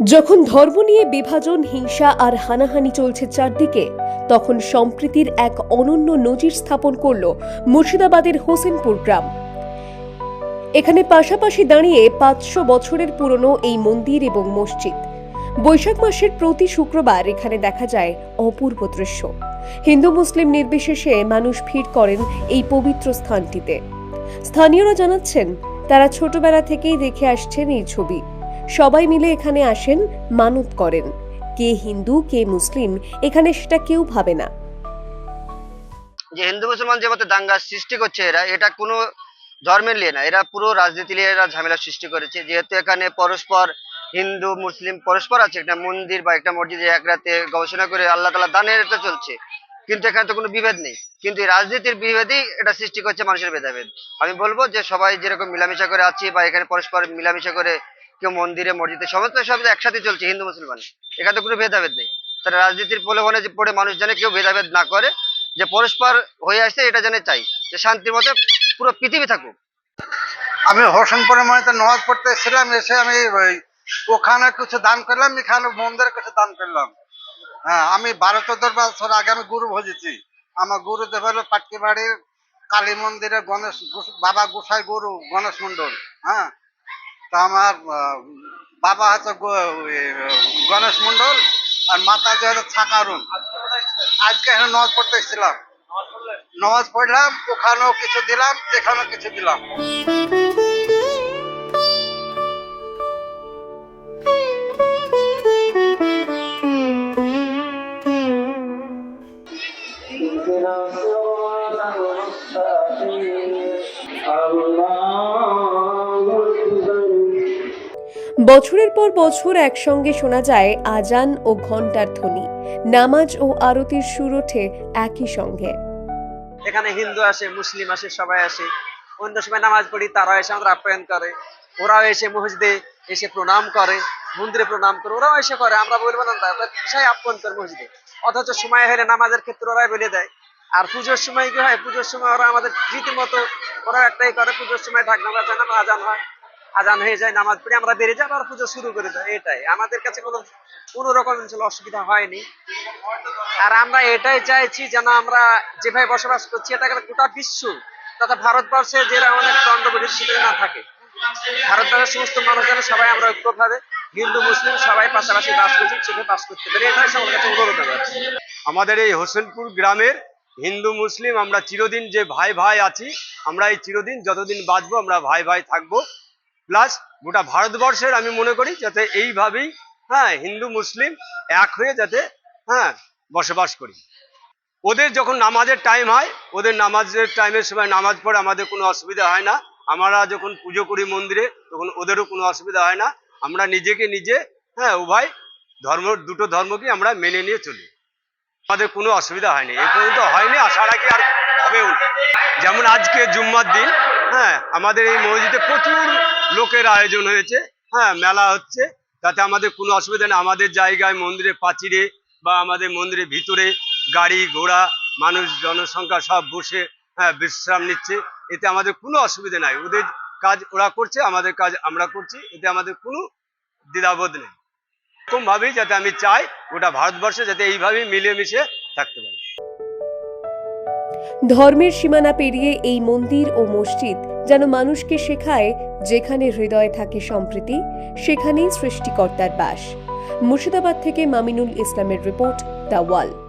যখন ধর্ম নিয়ে বিভাজন, হিংসা আর হানাহানি চলছে চারদিকে, তখন সম্প্রীতির এক অনন্য নজির স্থাপন করল মুর্শিদাবাদের হোসেনপুর গ্রাম। এখানে পাশাপাশি দাঁড়িয়ে পাঁচশো বছরের পুরনো এই মন্দির এবং মসজিদ। বৈশাখ মাসের প্রতি শুক্রবার এখানে দেখা যায় অপূর্ব দৃশ্য। হিন্দু মুসলিম নির্বিশেষে মানুষ ভিড় করেন এই পবিত্র স্থানটিতে। স্থানীয়রা জানাচ্ছেন, তারা ছোটবেলা থেকেই দেখে আসছেন এই ছবি। সবাই মিলে এখানে আসেন, মানত করেন। কে হিন্দু, কে মুসলিম, এখানে সেটা কেউ ভাবে না। যে হিন্দু, মুসলমান যে মতো দাঙ্গা সৃষ্টি করছে, এরা, এটা কোনো ধর্মের নিয়ে না। এরা পুরো রাজনীতি নিয়ে এরা ঝামেলা সৃষ্টি করেছে। যেহেতু এখানে পরস্পর হিন্দু, মুসলিম পরস্পর আছে, একটা মন্দির বা একটা মসজিদে এক রাতে গবেষণা করে আল্লাহ তালা দানের এটা চলছে। কিন্তু এখানে তো কোনো বিভেদ নেই। কিন্তু রাজনীতির বিভেদই এটা সৃষ্টি করছে মানুষের ভেদাভেদ। আমি বলব যে সবাই যেরকম মিলামিশা করে আছি বা এখানে পরস্পর মিলামিশা করে কেউ মন্দিরে, মসজিদে, সমস্ত সব একসাথে চলছে, হিন্দু, মুসলমান। এখানে কোনো ভেদাভেদ নেই। তারা রাজনীতির প্রলোভনে যে পড়ে মানুষ যেন কেউ ভেদাভেদ না করে, যে পরস্পর হয়ে আসছে, এটা যেন চাই। যে শান্তির মতো পুরো পৃথিবী থাকুক। আমি হোসেনপুরের মধ্যে নামাজ পড়তে এসেছিলাম, এসে আমি ওখানে কিছু দান করলাম, এখানে মন্দিরে কিছু দান করলাম। হ্যাঁ আমি বারো চোদ্দ বছর আগে আমি গুরু ভজেছি। আমার গুরুদেব হলো পাটকি বাড়ির কালী মন্দিরে গণেশ, বাবা গোসাই গুরু, গণেশ মন্ডল হ্যাঁ তা আমার বাবা হচ্ছে গণেশ মন্ডল আর মাতা যে হচ্ছে ছাকারুন আজকে এখানে নজ পড়তে এসেছিলাম। নজ পড়লাম, ওখানেও কিছু দিলাম এখানেও কিছু দিলাম। Allah বছরের পর বছর একসঙ্গে শোনা যায় আজান ও ঘণ্টার ধ্বনি। নামাজ ও আরতির সুর ওঠে একই সঙ্গে। এখানে হিন্দু আসে, মুসলিম আসে, সবাই আসে। অন্য সময় নামাজ পড়ি তারা এসে আমাদের আপ্যায়ন করে। ওরাও এসে মসজিদে এসে প্রণাম করে, মন্দিরে প্রণাম করে, ওরাও এসে করে। আমরা বলব না বিষয় আপ্যায়ন করে মসজিদে। অথচ সময় হলে নামাজের ক্ষেত্রে ওরাই বলে দেয়। আর পুজোর সময় কি হয়? পুজোর সময় ওরা আমাদের রীতিমতো ওরা একটাই করে, পুজোর সময় ঢাক নামাজ হয় না আজান হয়। আজান হয়ে যায়, নামাজ পড়ে আমরা বেড়ে যাই আবার পুজো শুরু করে দেয় এটাই। আমাদের কাছে কোনো কোনো রকম অসুবিধা হয়নি। আর আমরা এটাই চাইছি যেন আমরা যেভাবে বসবাস করছি এটা গোটা বিশ্ব তথা ভারতবর্ষে যে অনেক দণ্ডবিধি সেটা না থাকে। ভারতবর্ষের সমস্ত মানুষ যেন সবাই আমরা ঐক্যভাবে, হিন্দু, মুসলিম, সবাই পাশাপাশি বাস করছি সেভাবে বাস করতে পারি। এটাই সবার কাছে অনুরোধ আমাদের এই হোসেনপুর গ্রামের হিন্দু, মুসলিম, আমরা চিরদিন যে ভাই ভাই আছি, আমরা এই চিরদিন যতদিন বাঁচবো, আমরা ভাই ভাই থাকব। প্লাস গোটা ভারতবর্ষের আমি মনে করি যাতে এইভাবেই হ্যাঁ হিন্দু, মুসলিম এক হয়ে যাতে হ্যাঁ বসবাস করি। ওদের যখন নামাজের টাইম হয়, ওদের নামাজের টাইমের সময় নামাজ পড়ে আমাদের কোনো অসুবিধা হয় না। আমরা যখন পুজো করি মন্দিরে, তখন ওদেরও কোনো অসুবিধা হয় না। আমরা নিজেকে নিজে হ্যাঁ উভয় ধর্ম, দুটো ধর্মকে আমরা মেনে নিয়ে চলি। আমাদের কোনো অসুবিধা হয়নি। এই পর্যন্ত হয়নি, আশা রাখি আর হবেও যেমন আজকে জুম্মার দিন হ্যাঁ আমাদের এই মসজিদে প্রচুর লোকের আয়োজন হয়েছে। হ্যাঁ মেলা হচ্ছে। তাতে আমাদের কোনো অসুবিধা নেই। আমাদের জায়গায় মন্দিরে পাচিরে বা আমাদের মন্দিরের ভিতরে গাড়ি, ঘোড়া, মানুষ, জনসংখ্যা সব বসে হ্যাঁ বিশ্রাম নিচ্ছে। এতে আমাদের কোনো অসুবিধা নাই। ওদের কাজ ওরা করছে, আমাদের কাজ আমরা করছি। এতে আমাদের কোনো দ্বিধাবোধ নেই। এরকম ভাবেই যাতে আমি চাই, গোটা ভারতবর্ষে যাতে এইভাবেই মিলেমিশে থাকতে পারে। ধর্মের সীমানা পেরিয়ে এই মন্দির ও মসজিদ যেন মানুষকে শেখায় যেখানে হৃদয়ে থাকে সম্প্রীতি, সেখানেই সৃষ্টিকর্তার বাস। মুর্শিদাবাদ থেকে মামিনুল ইসলামের রিপোর্ট দ্য ওয়াল।